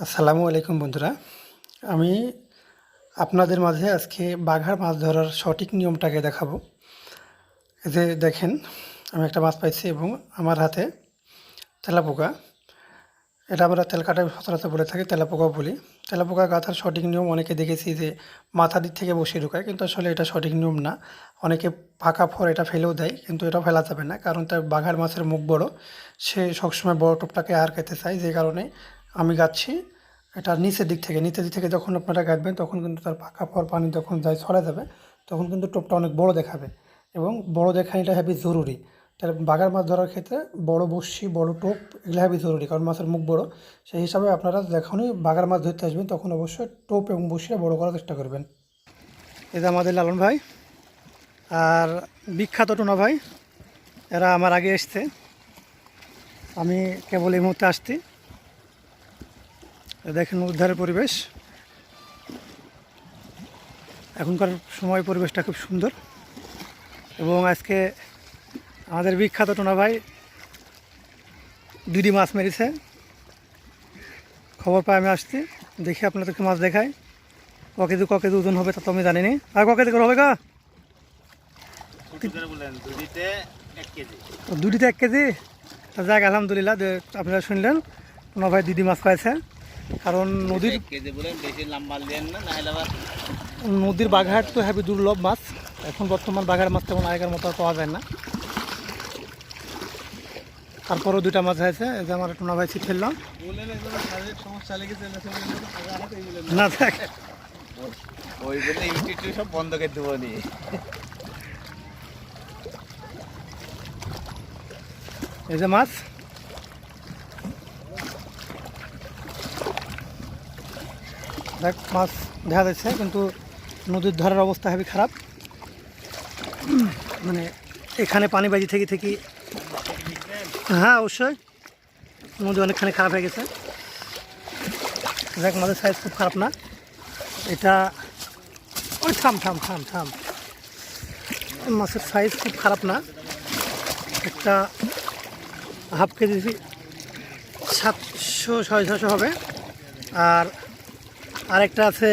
আসসালামু আলাইকুম বন্ধুরা। আমি আপনাদের মাঝে আজকে বাঘার মাছ ধরার সঠিক নিয়মটাকে দেখাবো। যে দেখেন, আমি একটা মাছ পাইছি এবং আমার হাতে তেলাপোকা। এটা আমরা তেলকাটা সচরাচর বলে থাকি, তেলাপোকাও বলি। তেলাপোকা গাঁথার সঠিক নিয়ম অনেকে দেখেছি যে মাথা দিক থেকে বসিয়ে ঢুকায়, কিন্তু আসলে এটা সঠিক নিয়ম না। অনেকে ফাঁকা ফর এটা ফেলেও দেয়, কিন্তু এটা ফেলা যাবে না, কারণ তার বাঘার মাছের মুখ বড়। সে সবসময় বড় টোপটাকে আর খেতে চায়, যে কারণে আমি গাচ্ছি, এটা নিচের দিক থেকে, নিচের দিক থেকে যখন আপনারা গাঁথবেন তখন কিন্তু তার পাকা ফর পানি যখন যায় ছড়া যাবে, তখন কিন্তু টোপটা অনেক বড় দেখাবে এবং বড় দেখানিটা হেবি জরুরি। তাহলে বাগার মাছ ধরার ক্ষেত্রে বড় বড়শি, বড় টোপ এগুলো হেবি জরুরি, কারণ মাছের মুখ বড়। সেই হিসাবে আপনারা যখনই বাগার মাছ ধরতে আসবেন, তখন অবশ্যই টোপ এবং বড়শিটা বড় করার চেষ্টা করবেন। এটা আমাদের লালন ভাই আর বিখ্যাত টোনা ভাই, এরা আমার আগে এসছে। আমি কেবল এই মুহূর্তে আসছি। দেখেন উদ্ধারের পরিবেশ। এখনকার সময় পরিবেশটা খুব সুন্দর। এবং আজকে আমাদের বিখ্যাত টোনা ভাই দুটি মাছ মেরেছে। খবর পাই আমি আসছি দেখি আপনাদেরকে মাছ দেখাই। ক কেজি ক কেজি ওজন হবে তা তো আমি জানি নি আর ক কেজি করে হবে গা? দুটিতে এক কেজি। যাক আলহামদুলিল্লাহ আপনারা শুনলেন। টোনা ভাই দিদি মাছ পাইছে। কারণ নদীর এক কেজি বলেন বেশি লম্বা দেন না নাহলে আবার নদীর বাঘাট তো হ্যাপি দুর্লভ মাছ। এখন বর্তমান বাঘার মাছ তেমন আগের মতো আর পাওয়া যায় না। তারপরেও দুইটা মাছ হয়েছে এই যে আমার টোনা ভাই ছিট ফেললাম। শারীরিক সমস্যা লেগেছে না ওই বলে ইউটিউব সব বন্ধ করে দেবো নি। এই যে মাছ। দেখ মাছ দেখা যাচ্ছে, কিন্তু নদীর ধারের অবস্থা হেবি খারাপ। মানে এখানে পানি বাজি থেকে থেকে হ্যাঁ অবশ্যই। নদী অনেকখানি খারাপ হয়ে গেছে। দেখ মাছের সাইজ খুব খারাপ না। এটা ওই থাম থাম থাম থাম। মাছের সাইজ খুব খারাপ না। একটা হাফ কেজি সাতশো ছয় ছশো হবে। আর আরেকটা আছে,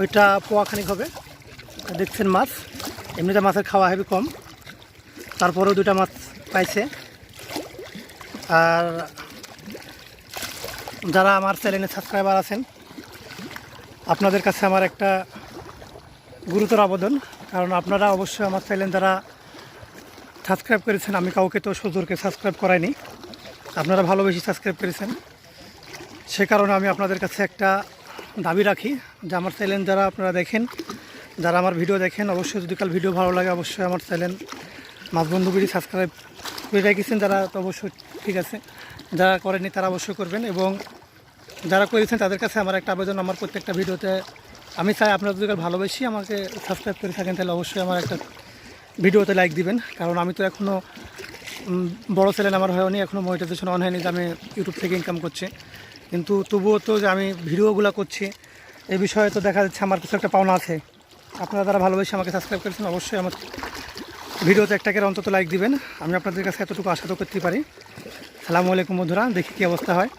ওইটা পোয়াখানিক হবে। দেখছেন মাছ, এমনিতে মাছের খাওয়া হেবি কম। তারপরেও দুটা মাছ পাইছে। আর যারা আমার চ্যানেলে সাবস্ক্রাইবার আছেন, আপনাদের কাছে আমার একটা গুরুতর আবেদন। কারণ আপনারা অবশ্যই আমার চ্যানেল যারা সাবস্ক্রাইব করেছেন, আমি কাউকে তো সুজোরকে সাবস্ক্রাইব করাইনি। আপনারা ভালোবেসে সাবস্ক্রাইব করেছেন। সে কারণে আমি আপনাদের কাছে একটা দাবি রাখি যে আমার চ্যানেল যারা আপনারা দেখেন, যারা আমার ভিডিও দেখেন, অবশ্যই যদি কাল ভিডিও ভালো লাগে, অবশ্যই আমার চ্যানেল মাছ বন্ধুগুলি সাবস্ক্রাইব করে রেখেছেন যারা, তো অবশ্যই ঠিক আছে। যারা করেননি তারা অবশ্যই করবেন এবং যারা করেছেন তাদের কাছে আমার একটা আবেদন, আমার প্রত্যেকটা ভিডিওতে আমি চাই আপনারা যদি কাল ভালোবেসি আমাকে সাবস্ক্রাইব করে থাকেন, তাহলে অবশ্যই আমার একটা ভিডিওতে লাইক দিবেন। কারণ আমি তো এখনও বড় চ্যানেল আমার হয়নি এখনও মনিটাইজেশন অন হয়নি যে আমি ইউটিউব থেকে ইনকাম করছি। কিন্তু তবুও তো যে আমি ভিডিওগুলো করছি এই বিষয়ে তো দেখা যাচ্ছে আমার কিছু একটা পাওনা আছে। আপনারা যারা ভালোবেসে আমাকে সাবস্ক্রাইব করেছেন, অবশ্যই আমার ভিডিওতে একটা করে অন্তত লাইক দিবেন। আমি আপনাদের কাছে এতটুকু আশা তো করতে পারি। সালামু আলাইকুম বন্ধুরা, দেখি কী অবস্থা হয়।